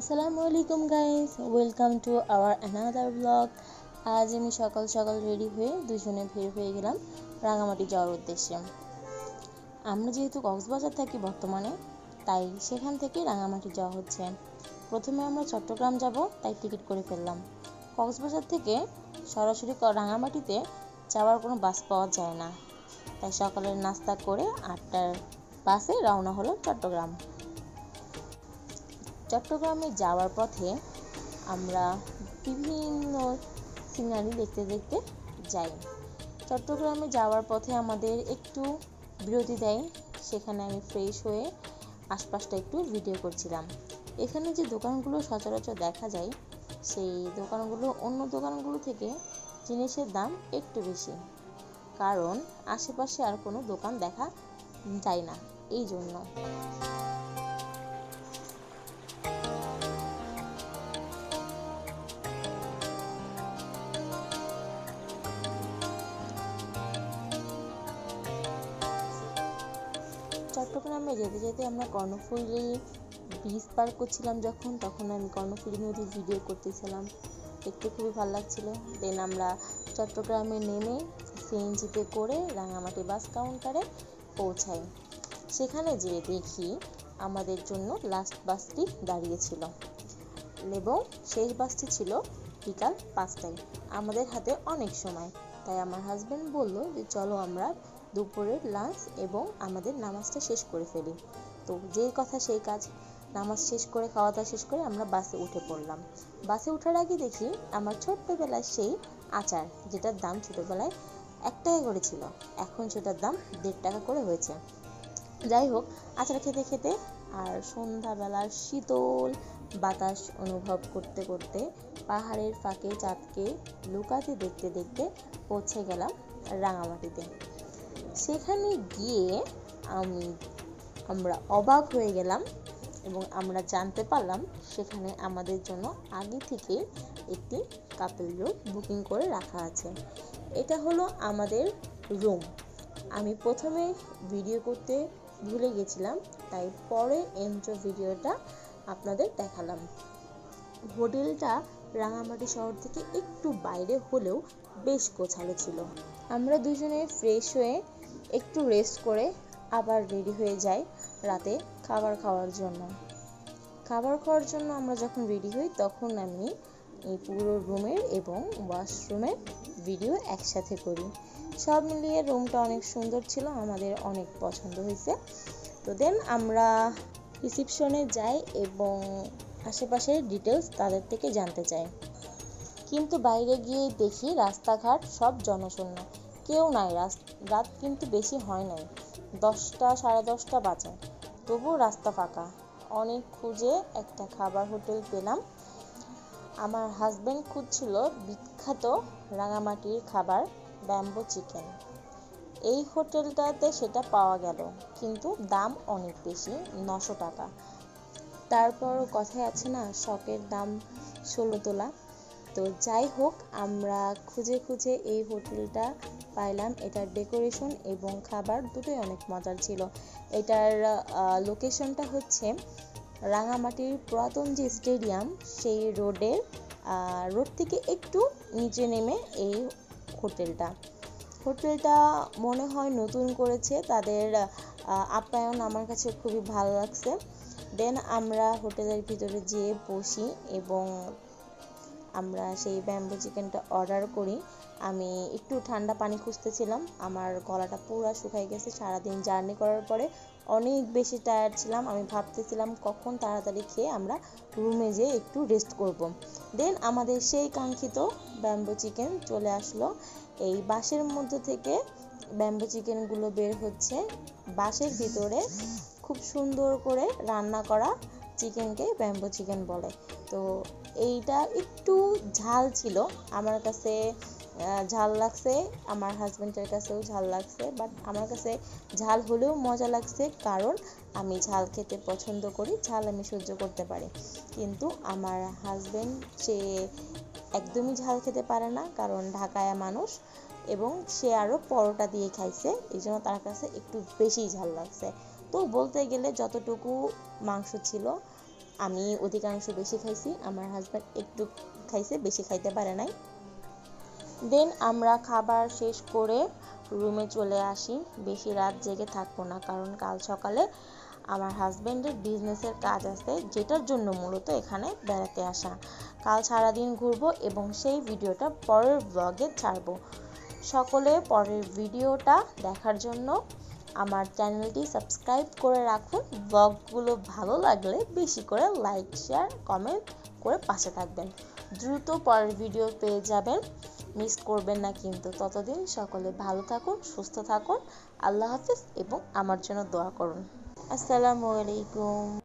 আসসালামু আলাইকুম guys welcome to our another blog আজ আমি সকাল সকাল রেডি হয়ে দুজনে বের হয়ে গেলাম রাঙামাটি যাওয়ার উদ্দেশ্যে। আমরা যেহেতু কক্সবাজার থাকি বর্তমানে, তাই সেখান থেকে রাঙামাটি যাওয়া হচ্ছে। প্রথমে আমরা চট্টগ্রাম যাব, তাই টিকিট করে ফেললাম। কক্সবাজার থেকে সরাসরি রাঙামাটিতে যাওয়ার কোনো বাস পাওয়া যায় না। তাই সকালের নাস্তা করে আটটার বাসে রওনা হলো চট্টগ্রাম। চট্টগ্রামে যাওয়ার পথে আমরা বিভিন্ন সিনারি দেখতে দেখতে যাই। চট্টগ্রামে যাওয়ার পথে আমাদের একটু বিরতি দেয়, সেখানে আমি ফ্রেশ হয়ে আশপাশটা একটু ভিডিও করছিলাম। এখানে যে দোকানগুলো সচরাচর দেখা যায়, সেই দোকানগুলো, অন্য দোকানগুলো থেকে জিনিসের দাম একটু বেশি। কারণ আশেপাশে আর কোনো দোকান দেখা যায় না। এই জন্য। চট্টগ্রামে যেতে যেতে আমরা কর্ণফুলী ব্রিজ পার করছিলাম যখন, তখন আমি কর্ণফুলী নদীর ভিডিও করতেছিলাম। দেখতে খুবই ভালো লাগছিল। দেন আমরা চট্টগ্রামে নেমে সিএনজিতে করে রাঙামাটি বাস কাউন্টারে পৌঁছাই। সেখানে যেয়ে দেখি আমাদের জন্য লাস্ট বাসটি দাঁড়িয়েছিল। এবং শেষ বাসটি ছিল বিকাল পাঁচটায়। আমাদের হাতে অনেক সময়। তাই আমার হাজবেন্ড বলল যে, চলো আমরা দুপুরের লাঞ্চ এবং আমাদের নামাজটা শেষ করে ফেলি। তো যেই কথা সেই কাজ, নামাজ শেষ করে খাওয়া দাওয়া শেষ করে আমরা বাসে উঠে পড়লাম। বাসে ওঠার আগে দেখি আমার ছোট্টবেলায় সেই আচার, যেটার দাম ছোটোবেলায় এক টাকা করে ছিল, এখন সেটার দাম দেড় টাকা করে হয়েছে। যাই হোক, আচার খেতে খেতে আর সন্ধ্যাবেলার শীতল বাতাস অনুভব করতে করতে পাহাড়ের ফাঁকে চাঁদকে লুকাতে দেখতে দেখতে পৌঁছে গেলাম রাঙামাটিতে। সেখানে গিয়ে আমি, আমরা অবাক হয়ে গেলাম এবং আমরা জানতে পারলাম সেখানে আমাদের জন্য আগে থেকে একটি কাপেল রুম বুকিং করে রাখা আছে। এটা হলো আমাদের রুম আমি প্রথমে ভিডিও করতে ভুলে গেছিলাম, তাই পরে এন্ট্রো ভিডিওটা আপনাদের দেখালাম। হোটেলটা রাঙামাটি শহর থেকে একটু বাইরে হলেও বেশ গোছালো ছিল। আমরা দুজনে ফ্রেশ হয়ে একটু রেস্ট করে আবার রেডি হয়ে যাই রাতে খাবার খাওয়ার জন্য। খাবার খাওয়ার জন্য আমরা যখন রেডি হই তখন আমি এই পুরো রুমের এবং ওয়াশরুমের ভিডিও একসাথে করি। সব মিলিয়ে রুমটা অনেক সুন্দর ছিল, আমাদের অনেক পছন্দ হয়েছে। তো দেন আমরা রিসিপশনে যাই এবং আশেপাশের ডিটেলস তাদের থেকে জানতে চাই। কিন্তু বাইরে গিয়ে দেখি রাস্তাঘাট সব জনশূন্য। কেউ নাই রাস- রাত কিন্তু বেশি হয় নাই। দশটা, সাড়ে দশটা বাজে। তবুও রাস্তা ফাঁকা। অনেক খুঁজে একটা খাবার হোটেল পেলাম। আমার হাজব্যান্ড খুঁজছিল বিখ্যাত রাঙামাটির খাবার, ব্যাম্বো চিকেন। এই হোটেলটাতে সেটা পাওয়া গেল, কিন্তু দাম অনেক বেশি, নশো টাকা। তারপর কথায় আছে না, শখের দাম ষোলো তোলা। তো যাই হোক, আমরা খুঁজে খুঁজে এই হোটেলটা পাইলাম। এটার ডেকোরেশন এবং খাবার দুটোই অনেক মজার ছিল। এটার লোকেশনটা হচ্ছে রাঙামাটির পুরাতন যে স্টেডিয়াম, সেই রোডের রোড থেকে একটু নিচে নেমে এই হোটেলটা। হোটেলটা মনে হয় নতুন করেছে, তাদের আপ্যায়ন আমার কাছে খুবই ভালো লাগছে। দেন আমরা হোটেলের ভিতরে যেয়ে বসি এবং আমরা সেই ব্যাম্বো চিকেনটা অর্ডার করি। আমি একটু ঠান্ডা পানি খুঁজতেছিলাম, আমার গলাটা পুরো শুকাই গেছে, সারাদিন জার্নি করার পরে অনেক বেশি টায়ার্ড ছিলাম। আমি ভাবতেছিলাম কখন তাড়াতাড়ি খেয়ে আমরা রুমে যেয়ে একটু রেস্ট করব। দেন আমাদের সেই কাঙ্ক্ষিত ব্যাম্বো চিকেন চলে আসলো। এই বাঁশের মধ্যে থেকে ব্যাম্বো চিকেনগুলো বের হচ্ছে। বাঁশের ভিতরে খুব সুন্দর করে রান্না করা চিকেনকে ব্যাম্বো চিকেন বলে। তো এইটা একটু ঝাল ছিল। আমার কাছে ঝাল লাগছে, আমার হাজবেন্ডের কাছেও ঝাল লাগছে বাট আমার কাছে ঝাল হলেও মজা লাগছে, কারণ আমি ঝাল খেতে পছন্দ করি, ঝাল আমি সহ্য করতে পারি। কিন্তু আমার হাজবেন্ড, সে একদমই ঝাল খেতে পারে না, কারণ ঢাকায়া মানুষ, এবং সে আরও পরোটা দিয়ে খাইছে এই জন্য তার কাছে একটু বেশি ঝাল লাগছে। তো বলতে গেলে যতটুকু মাংস ছিল, আমি অধিকাংশ বেশি খাইছি। আমার হাজব্যান্ড একটু খাইছে, বেশি খাইতে পারে নাই। দেন আমরা খাবার শেষ করে রুমে চলে আসি। বেশি রাত জেগে থাকব না, কারণ কাল সকালে আমার হাজব্যান্ডের বিজনেসের কাজ আছে, যেটার জন্য মূলত এখানে বেড়াতে আসা। কাল সারাদিন ঘুরবো এবং সেই ভিডিওটা পরের ব্লগে ছাড়বো। সকলে পরের ভিডিওটা দেখার জন্য আমার চ্যানেলটি সাবস্ক্রাইব করে রাখুন। ব্লগগুলো ভালো লাগলে বেশি করে লাইক, শেয়ার, কমেন্ট করে পাশে থাকবেন। দ্রুত পরের ভিডিও পেয়ে যাবেন। মিস করবেন না কিন্তু। ততদিন সকলে ভালো থাকুন, সুস্থ থাকুন। আল্লাহ হাফিজ এবং আমার জন্য দোয়া করুন। আসসালামু আলাইকুম।